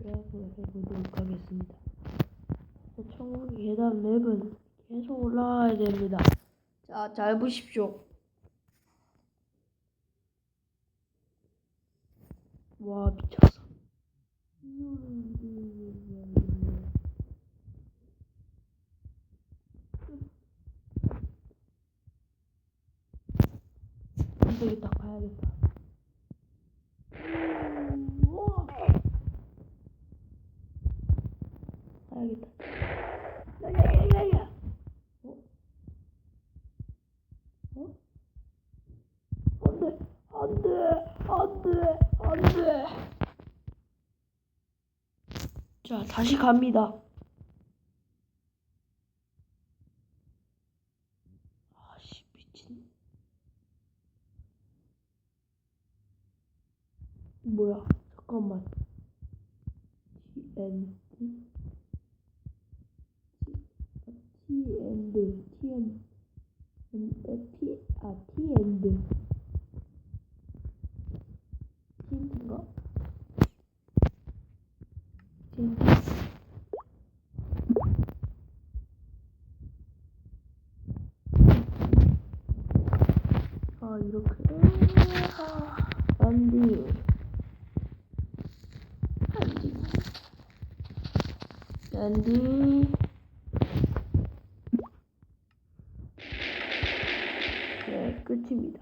드래그 해보도록 하겠습니다. 천국 계단 맵은 계속 올라가야 됩니다. 자, 잘 보십시오. 와, 미쳤어. 안 되겠다, 가야겠다. 우와. 가야겠다. 야야야야야. 어? 어? 안돼, 안돼, 안돼, 안돼. 자, 다시 갑니다. 아씨 미친. 뭐야? 잠깐만. TNT T and T and T 아 T and TNT인가? TNT 아 이렇게 아 랜딩 랜딩 랜딩 끝입니다